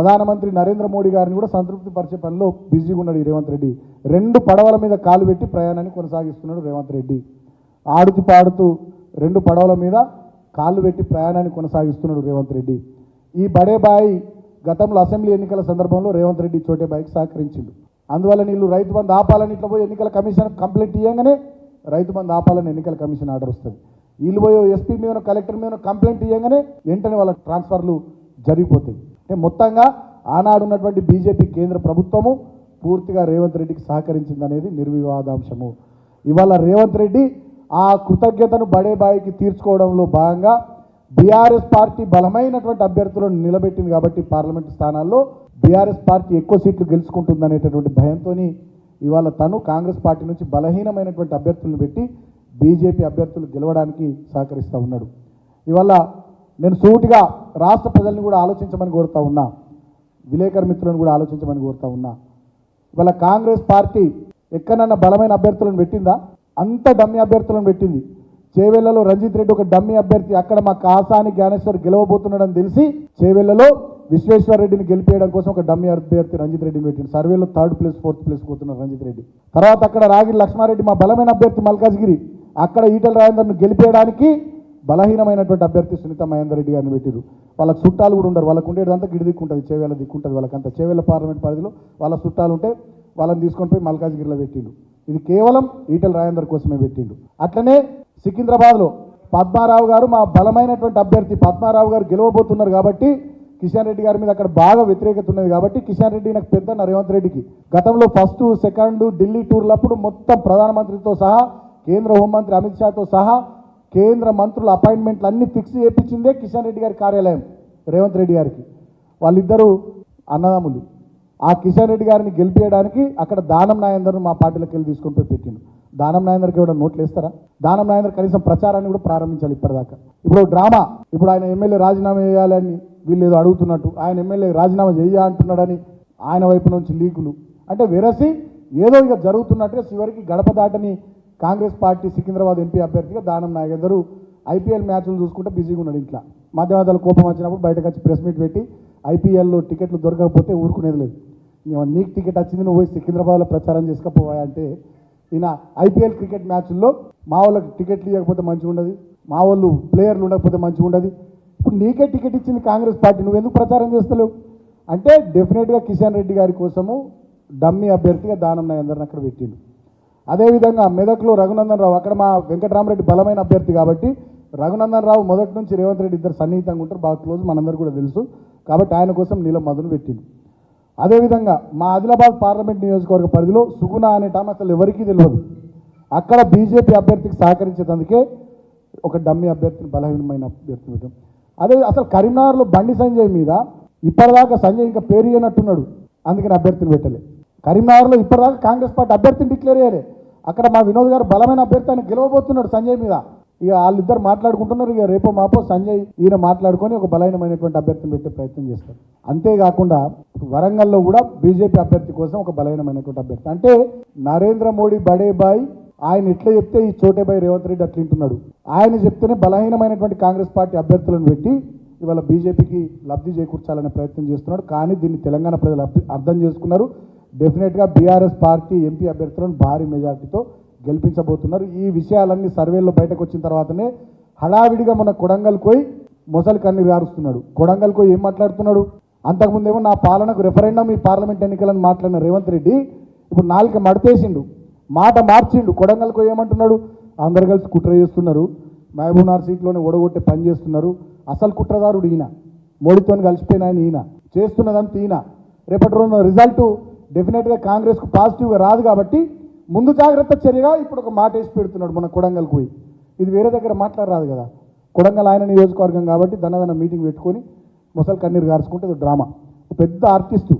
ప్రధానమంత్రి నరేంద్ర మోడీ గారిని కూడా సంతృప్తి పరిచే పనిలో బిజీగా ఉన్నాడు రేవంత్ రెడ్డి. రెండు పడవల మీద కాలు పెట్టి ప్రయాణాన్ని కొనసాగిస్తున్నాడు రేవంత్ రెడ్డి. ఆడుతూ పాడుతూ రెండు పడవల మీద కాళ్ళు పెట్టి ప్రయాణాన్ని కొనసాగిస్తున్నాడు రేవంత్ రెడ్డి. ఈ బడేబాయి గతంలో అసెంబ్లీ ఎన్నికల సందర్భంలో రేవంత్ రెడ్డి చోటే బాయికి సహకరించిండు. అందువల్ల నీళ్ళు రైతు బంధు ఆపాలని ఇట్లా పోయి ఎన్నికల కమిషన్ కంప్లైంట్ ఇవ్వగానే రైతు బంధు ఆపాలని ఎన్నికల కమిషన్ ఆర్డర్ వస్తుంది. వీళ్ళు పోయి ఎస్పీ మీద కలెక్టర్ మీద కంప్లైంట్ ఇవ్వగానే వెంటనే వాళ్ళ ట్రాన్స్ఫర్లు జరిగిపోతాయి. అంటే మొత్తంగా ఆనాడు ఉన్నటువంటి బీజేపీ కేంద్ర ప్రభుత్వము పూర్తిగా రేవంత్ రెడ్డికి సహకరించిందనేది నిర్వివాదాంశము. ఇవాళ రేవంత్ రెడ్డి ఆ కృతజ్ఞతను బడేబాయికి తీర్చుకోవడంలో భాగంగా బీఆర్ఎస్ పార్టీ బలమైనటువంటి అభ్యర్థులను నిలబెట్టింది కాబట్టి పార్లమెంటు స్థానాల్లో బీఆర్ఎస్ పార్టీ ఎక్కువ సీట్లు గెలుచుకుంటుందనేటటువంటి భయంతో ఇవాళ తను కాంగ్రెస్ పార్టీ నుంచి బలహీనమైనటువంటి అభ్యర్థులను పెట్టి బీజేపీ అభ్యర్థులు గెలవడానికి సహకరిస్తూ ఉన్నాడు. ఇవాళ నేను సూటిగా రాష్ట్ర ప్రజల్ని కూడా ఆలోచించమని కోరుతా ఉన్నా విలేకరు మిత్రులను కూడా ఆలోచించమని కోరుతా ఉన్నా. ఇవాళ కాంగ్రెస్ పార్టీ ఎక్కడన్నా బలమైన అభ్యర్థులను పెట్టిందా? అంత డమ్మి అభ్యర్థులను పెట్టింది. చేవెళ్ళలో రంజిత్ రెడ్డి ఒక డమ్మి అభ్యర్థి అక్కడ మా కాసాని జ్ఞానేశ్వర్ గెలవబోతున్నాడని తెలిసి చేవెళ్ళలో విశ్వేశ్వర రెడ్డిని గెలిపేయడం కోసం ఒక డమ్మి అభ్యర్థి రంజిత్ రెడ్డిని పెట్టింది సర్వేలో థర్డ్ ప్లేస్ ఫోర్త్ ప్లేస్ పోతున్నారు రంజిత్ రెడ్డి. తర్వాత అక్కడ రాగిరి లక్ష్మారెడ్డి మా బలమైన అభ్యర్థి మల్కాజ్గిరి అక్కడ ఈటల రాజేందర్ను గెలిపేయడానికి బలహీనమైనటువంటి అభ్యర్థి సునీత మహేందర్ రెడ్డి గారిని పెట్టిరు వాళ్ళకి చుట్టాలు కూడా ఉండరు. వాళ్ళకు ఉండేదంతా గిడి దిక్కుంటుంది చేవేళ్ళ దిక్కుంటుంది వాళ్ళకంతా. చేవేళ్ళ పార్లమెంట్ పరిధిలో వాళ్ళ చుట్టాలు ఉంటే వాళ్ళని తీసుకొని పోయి మల్కాజ్గిరిలో పెట్టిండు ఇది కేవలం ఈటల రాజేందర్ కోసమే పెట్టిండు అట్లనే సికింద్రాబాద్లో పద్మారావు గారు మా బలమైనటువంటి అభ్యర్థి పద్మారావు గారు గెలవబోతున్నారు కాబట్టి కిషన్ రెడ్డి గారి మీద అక్కడ బాగా వ్యతిరేకత ఉన్నది కాబట్టి కిషన్ రెడ్డి నాకు పెద్ద రేవంత్ రెడ్డికి. గతంలో ఫస్ట్ సెకండ్ ఢిల్లీ టూర్లప్పుడు మొత్తం ప్రధానమంత్రితో సహా కేంద్ర హోంమంత్రి అమిత్ షాతో సహా కేంద్ర మంత్రుల అపాయింట్మెంట్లు అన్ని ఫిక్స్ చేయించిందే కిషన్ రెడ్డి గారి కార్యాలయం రేవంత్ రెడ్డి గారికి. వాళ్ళిద్దరూ అన్నదమ్ములు. ఆ కిషన్ రెడ్డి గారిని గెలిపించడానికి అక్కడ దానం నాయందర్ను మా పార్టీలోకి వెళ్ళి తీసుకొని పోయి పెట్టిండు. దానం నాయందర్కి కూడా నోట్లు వేస్తారా? దానం నాయందర్ కనీసం ప్రచారాన్ని కూడా ప్రారంభించాలి ఇప్పటిదాకా. ఇప్పుడు డ్రామా ఇప్పుడు ఆయన ఎమ్మెల్యే రాజీనామా చేయాలని వీళ్ళు ఏదో అడుగుతున్నట్టు ఆయన ఎమ్మెల్యే రాజీనామా చేయ అంటున్నాడని ఆయన వైపు నుంచి లీకులు. అంటే వెరసి ఏదో ఇక జరుగుతున్నట్టుగా చివరికి గడప దాటని కాంగ్రెస్ పార్టీ సికింద్రాబాద్ ఎంపీ అభ్యర్థిగా దానం నాగేందరు ఐపీఎల్ మ్యాచ్లు చూసుకుంటే బిజీగా ఉన్నాడు ఇంట్లో. మధ్య మధ్యలో కోపం వచ్చినప్పుడు బయటకు వచ్చి ప్రెస్ మీట్ పెట్టి ఐపీఎల్లో టికెట్లు దొరకకపోతే ఊరుకునేది లేదు. నీకు టికెట్ వచ్చింది నువ్వు పోయి సికింద్రాబాద్లో ప్రచారం చేసుకపోవా అంటే ఈయన ఐపీఎల్ క్రికెట్ మ్యాచ్ల్లో మా వాళ్ళకి టికెట్లు ఇవ్వకపోతే మంచిగా ఉండదు. మా వాళ్ళు ప్లేయర్లు ఉండకపోతే మంచిగా ఉండదు. ఇప్పుడు నీకే టికెట్ ఇచ్చింది కాంగ్రెస్ పార్టీ నువ్వు ఎందుకు ప్రచారం చేస్తలేవు? అంటే డెఫినెట్గా కిషన్ రెడ్డి గారి కోసము డమ్మీ అభ్యర్థిగా దానం నాయందరిని అక్కడ పెట్టిండు. అదేవిధంగా మెదక్లో రఘునందన్ రావు అక్కడ మా వెంకటరామరెడ్డి బలమైన అభ్యర్థి కాబట్టి రఘునందన్ రావు మొదటి నుంచి రేవంత్ రెడ్డి ఇద్దరు సన్నిహితంగా ఉంటారు. బాగా క్లోజ్ మనందరూ కూడా తెలుసు. కాబట్టి ఆయన కోసం నీలం మధును పెట్టింది. అదేవిధంగా మా ఆదిలాబాద్ పార్లమెంట్ నియోజకవర్గ పరిధిలో సుగుణ అనే టామ్ అసలు ఎవరికీ తెలియదు. అక్కడ బీజేపీ అభ్యర్థికి సహకరించేందుకే ఒక డమ్మీ అభ్యర్థిని బలహీనమైన అభ్యర్థి పెట్టాం. అదే అసలు కరీంనగర్లో బండి సంజయ్ మీద ఇప్పటిదాకా సంజయ్ ఇంకా పేరు ఇయ్యనట్టున్నాడు అందుకని అభ్యర్థిని పెట్టలే. కరీంనగర్లో ఇప్పటిదాకా కాంగ్రెస్ పార్టీ అభ్యర్థిని డిక్లేర్ చేయలే. అక్కడ మా వినోద్ గారు బలమైన అభ్యర్థి ఆయన గెలవబోతున్నాడు సంజయ్ మీద. ఇక వాళ్ళిద్దరు మాట్లాడుకుంటున్నారు ఇక రేపో మాపో సంజయ్ ఈయన మాట్లాడుకొని ఒక బలహీనమైనటువంటి అభ్యర్థిని పెట్టే ప్రయత్నం చేస్తారు. అంతేకాకుండా వరంగల్లో కూడా బీజేపీ అభ్యర్థి కోసం ఒక బలహీనమైనటువంటి అభ్యర్థి. అంటే నరేంద్ర మోడీ బడే బాయ్ ఆయన ఎట్లా చెప్తే ఈ చోటేబాయ్ రేవంత్ రెడ్డి అట్లా వింటున్నాడు. ఆయన చెప్తేనే బలహీనమైనటువంటి కాంగ్రెస్ పార్టీ అభ్యర్థులను పెట్టి ఇవాళ బీజేపీకి లబ్ధి చేకూర్చాలనే ప్రయత్నం చేస్తున్నాడు. కానీ దీన్ని తెలంగాణ ప్రజలు అర్థం చేసుకున్నారు. డెఫినెట్గా బీఆర్ఎస్ పార్టీ ఎంపీ అభ్యర్థులను భారీ మెజార్టీతో గెలిపించబోతున్నారు. ఈ విషయాలన్నీ సర్వేల్లో బయటకు వచ్చిన తర్వాతనే హడావిడిగా మన కొడంగల్ పోయి మొసలి కన్నీరు గారుస్తున్నాడు. కొడంగల్ పోయి ఏం మాట్లాడుతున్నాడు? అంతకుముందేమో నా పాలనకు రెఫరెండం ఈ పార్లమెంట్ ఎన్నికలను మాట్లాడిన రేవంత్ రెడ్డి ఇప్పుడు నాలుక మడతేసిండు. మాట మార్చిండు. కొడంగల్కు ఏమంటున్నాడు? అందరు కలిసి కుట్ర చేస్తున్నారు. మహబూబ్నగర్ సీట్లోనే ఓడగొట్టే పని చేస్తున్నారు. అసలు కుట్రదారుడు ఈయన. మోడీతో కలిసిపోయిన ఆయన ఈయన. చేస్తున్నదంతా ఈయన. రేపటి రోజున రిజల్ట్ డెఫినెట్గా కాంగ్రెస్కు పాజిటివ్గా రాదు కాబట్టి ముందు జాగ్రత్త చర్యగా ఇప్పుడు ఒక మాట వేసి పెడుతున్నాడు మన కొడంగల్ పోయి. ఇది వేరే దగ్గర మాట్లాడరాదు కదా. కొడంగల్ ఆయన నియోజకవర్గం కాబట్టి దన్నదన్న మీటింగ్ పెట్టుకొని ముసలి కన్నీరు గార్చుకుంటే ఇది డ్రామా. పెద్ద ఆర్టిస్టు